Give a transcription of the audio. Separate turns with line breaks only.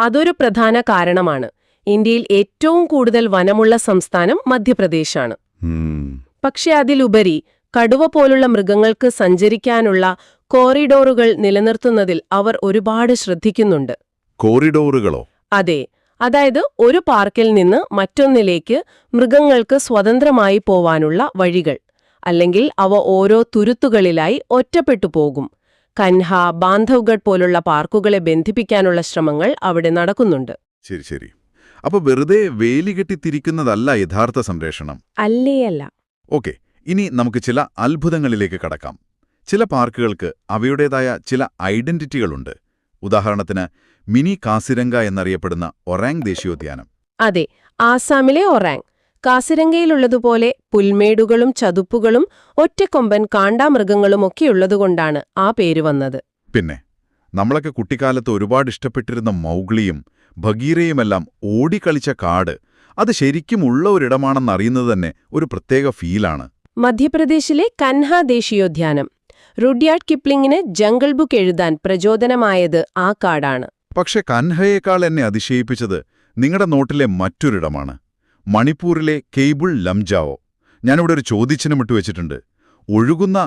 അതൊരു പ്രധാന കാരണമാണ്. ഇന്ത്യയിൽ ഏറ്റവും കൂടുതൽ വനമുള്ള സംസ്ഥാനം മധ്യപ്രദേശാണ്. പക്ഷെ അതിലുപരി കടുവ പോലുള്ള മൃഗങ്ങൾക്ക് സഞ്ചരിക്കാനുള്ള കോറിഡോറുകൾ നിലനിർത്തുന്നതിൽ അവർ ഒരുപാട് ശ്രദ്ധിക്കുന്നുണ്ട്.
കോറിഡോറുകളോ?
അതെ. അതായത് ഒരു പാർക്കിൽ നിന്ന് മറ്റൊന്നിലേക്ക് മൃഗങ്ങൾക്ക് സ്വതന്ത്രമായി പോവാനുള്ള വഴികൾ. അല്ലെങ്കിൽ അവ ഓരോ തുരുത്തുകളിലായി ഒറ്റപ്പെട്ടു പോകും. കൻഹ ബാന്ധവ്ഗഡ് പോലുള്ള പാർക്കുകളെ ബന്ധിപ്പിക്കാനുള്ള ശ്രമങ്ങൾ അവിടെ നടക്കുന്നുണ്ട്.
ശരി ശരി. അപ്പൊ വെറുതെ വേലി കെട്ടിത്തിരിക്കുന്നതല്ല യഥാർത്ഥ സംരക്ഷണം?
അല്ലേയല്ല.
ഓക്കെ ഇനി നമുക്ക് ചില അത്ഭുതങ്ങളിലേക്ക് കടക്കാം. ചില പാർക്കുകൾക്ക് അവയുടേതായ ചില ഐഡന്റിറ്റികളുണ്ട്. ഉദാഹരണത്തിന് മിനി കാസിരംഗ എന്നറിയപ്പെടുന്ന ഒറാങ് ദേശീയോദ്യാനം.
അതെ ആസാമിലെ ഒറാങ് കാസിരംഗയിലുള്ളതുപോലെ പുൽമേടുകളും ചതുപ്പുകളും ഒറ്റക്കൊമ്പൻ കാണ്ടാമൃഗങ്ങളും ഒക്കെയുള്ളതുകൊണ്ടാണ് ആ പേര് വന്നത്.
പിന്നെ നമ്മളൊക്കെ കുട്ടിക്കാലത്ത് ഒരുപാട് ഇഷ്ടപ്പെട്ടിരുന്ന മൗഗ്ലിയും ഭഗീരയുമെല്ലാം ഓടിക്കളിച്ച കാട് അത് ശരിക്കും ഉള്ള ഒരിടമാണെന്നറിയുന്നത് തന്നെ ഒരു പ്രത്യേക ഫീലാണ്.
മധ്യപ്രദേശിലെ കൻഹ ദേശീയോദ്യാനം. റുഡ്യാർഡ് കിപ്ലിങ്ങിന് ജംഗിൾ ബുക്ക് എഴുതാൻ പ്രചോദനമായത് ആ കാടാണ്.
പക്ഷെ കൻഹയേക്കാൾ എന്നെ അതിശയിപ്പിച്ചത് നിങ്ങളുടെ നോട്ടിലെ മറ്റൊരിടമാണ്. മണിപ്പൂരിലെ കെയ്ബിൾ ലംജാവോ? ഞാനിവിടെ ഒരു ചോദ്യചിഹ്നം ഇട്ടുവച്ചിട്ടുണ്ട്. ഒഴുകുന്ന